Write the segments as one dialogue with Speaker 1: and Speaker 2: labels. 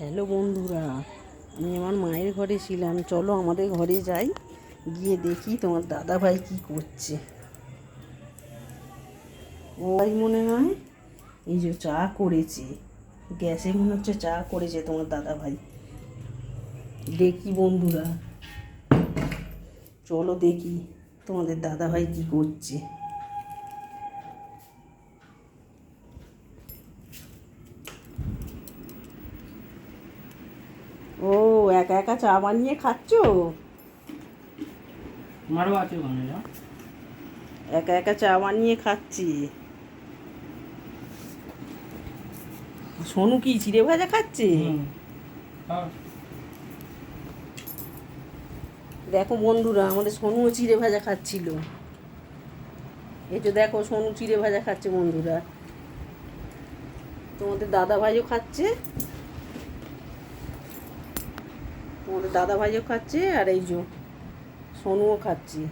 Speaker 1: Hello বন্ধুরা, আমি আমার মায়ের ঘরে ছিলাম। চলো আমাদের ঘরে যাই, গিয়ে দেখি তোমার দাদা ভাই কি করছে। ওই মনে হয় এই যে চা করেছে, গ্যাসে মনে হচ্ছে চা করেছে তোমার দাদা ভাই দেখি বন্ধুরা, চলো দেখি তোমাদের দাদা ভাই কি করছে ও একা একা চা বানিয়ে খাচ্ছো?
Speaker 2: আমারও আছে
Speaker 1: একা একা চা বানিয়ে খাচ্ছি। সোনু কি চিড়ে ভাজা খাচ্ছে? দেখো বন্ধুরা আমাদের সোনুও চিড়ে ভাজা খাচ্ছিল। এই তো দেখো সোনু চিড়ে ভাজা খাচ্ছে বন্ধুরা। তোমাদের দাদা ভাইও খাচ্ছে। তোমাদের দাদা ভাইও খাচ্ছে আর এই যে সোনুও খাচ্ছে।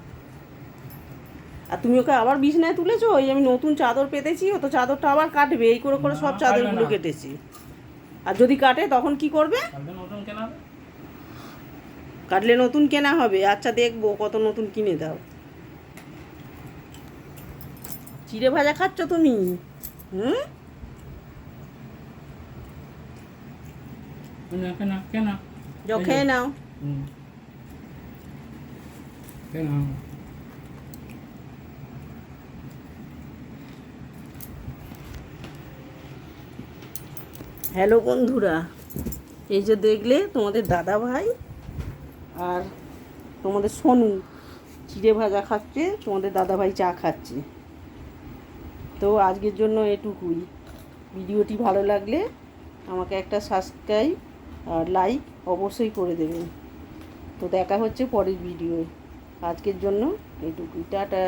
Speaker 1: আর তুমি ওকে আবার বিছনায় তুলেছো? ওই আমি নতুন চাদর পেতেছি ও তো চাদরটা আবার কাটবে। এই করে করে সব চাদরগুলো কেটেছি। আর যদি কাটে তখন কি করবে? কাটলে নতুন কেনা হবে। আচ্ছা দেখব কত নতুন কিনে দাও। চিড়ে ভাজা খাচ্ছ তুমি? হুম?
Speaker 2: কেনা কেনা।
Speaker 1: যাও খেয়ে নাও
Speaker 2: হুম। কেনা
Speaker 1: হ্যালো বন্ধুরা। এই যে দেখলে তোমাদের দাদা ভাই আর তোমাদের সোনু চিড়ে ভাজা খাচ্ছে তোমাদের দাদা ভাই চা খাচ্ছে। তো আজকের জন্য এটুকুই। ভিডিওটি ভালো লাগলে আমাকে একটা সাবস্ক্রাইব লাইক অবশ্যই করে দেবেন। তো দেখা হচ্ছে পরের ভিডিওয় আজকের জন্য এটুকুই। টাটা।